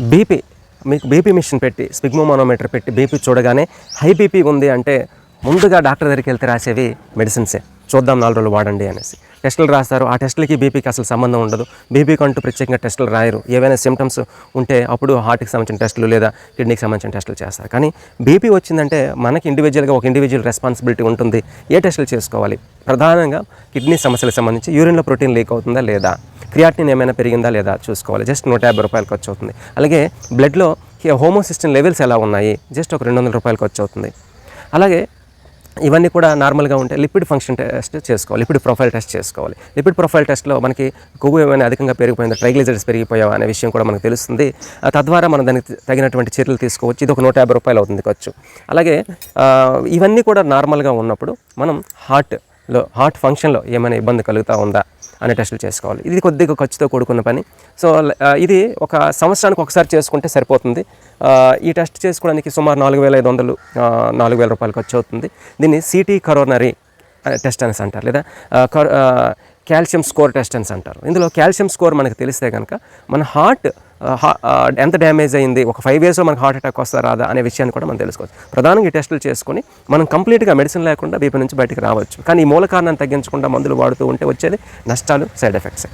BP మీకు BP machine పెట్టి sphygmomanometer పెట్టి బీపీ చూడగానే హై బీపీ ఉంది అంటే ముందుగా డాక్టర్ దగ్గరికి వెళ్తే రాసేవి మెడిసిన్సే. చూద్దాం నాలుగు రోజులు వాడండి అనేసి. టెస్టులు రాస్తారు. ఆ టెస్టులకి బీపీకి అసలు సంబంధం ఉండదు. బీపీకి అంటూ ప్రత్యేకంగా టెస్టులు రాయరు. ఏవైనా సిమ్టమ్స్ ఉంటే అప్పుడు హార్ట్కి సంబంధించిన టెస్టులు లేదా కిడ్నీకి సంబంధించిన టెస్టులు చేస్తారు. కానీ బీపీ వచ్చిందంటే మనకి ఇండివిజువల్గా ఒక ఇండివిజువల్ రెస్పాన్సిబిలిటీ ఉంటుంది. ఏ టెస్టులు చేసుకోవాలి? ప్రధానంగా కిడ్నీ సమస్యలకు సంబంధించి యూరిన్లో ప్రోటీన్ లీక్ అవుతుందా లేదా? క్రియాటిన్ ఏమైనా పెరిగిందా లేదా చూసుకోవాలి. జస్ట్ నూట యాభై రూపాయలు ఖర్చు అవుతుంది అలాగే బ్లడ్లో హోమోసిస్టిన్ లెవెల్స్ ఎలా ఉన్నాయి? జస్ట్ ఒక రెండు వందల రూపాయలు ఖర్చు అవుతుంది అలాగే ఇవన్నీ కూడా నార్మల్గా ఉంటే లిపిడ్ ఫంక్షన్ టెస్ట్ చేసుకోవాలి. లిపిడ్ ప్రొఫైల్ టెస్ట్ చేసుకోవాలి. లిపిడ్ ప్రొఫైల్ టెస్ట్లో మనకి కొవ్వు ఏమైనా అధికంగా పెరిగిపోయిందో? ట్రైగ్లిజరైడ్స్ పెరిగిపోయావా? అనే విషయం కూడా మనకు తెలుస్తుంది. తద్వారా మనం దానికి తగినటువంటి చర్యలు తీసుకోవచ్చు. ఇది ఒక నూట యాభై రూపాయలు అవుతుంది ఖర్చు. అలాగే ఇవన్నీ కూడా నార్మల్గా ఉన్నప్పుడు మనం హార్ట్లో హార్ట్ ఫంక్షన్లో ఏమైనా ఇబ్బంది కలుగుతూ ఉందా? అనే టెస్టులు చేసుకోవాలి. ఇది కొద్దిగా ఖర్చుతో కూడుకున్న పని. సో ఇది ఒక సంవత్సరానికి ఒకసారి చేసుకుంటే సరిపోతుంది. ఈ టెస్ట్ చేసుకోవడానికి సుమారు నాలుగు వేల ఐదు వందలు నాలుగు వేల రూపాయలు ఖర్చు అవుతుంది. దీన్ని సిటీ కరోనరీ టెస్ట్ అనేసి అంటారు లేదా? కర్- కాల్షియం స్కోర్ టెస్ట్ అనేసి అంటారు. ఇందులో కాల్షియం స్కోర్ మనకు తెలిస్తే కనుక మన హార్ట్ ఎంత డ్యామేజ్ అయింది ఒక ఫైవ్ ఇయర్స్లో మనకు హార్ట్ అటాక్ వస్తా రాదా అనే విషయాన్ని కూడా మనం తెలుసుకోవచ్చు. ప్రధానంగా ఈ టెస్టులు చేసుకొని మనం కంప్లీట్గా మెడిసిన్ లేకుండా బీపీ నుంచి బయటకు రావచ్చు. కానీ ఈ మూల కారణాన్ని తగ్గించకుండా మందులు వాడుతూ ఉంటే వచ్చేది నష్టాలు సైడ్ ఎఫెక్ట్స్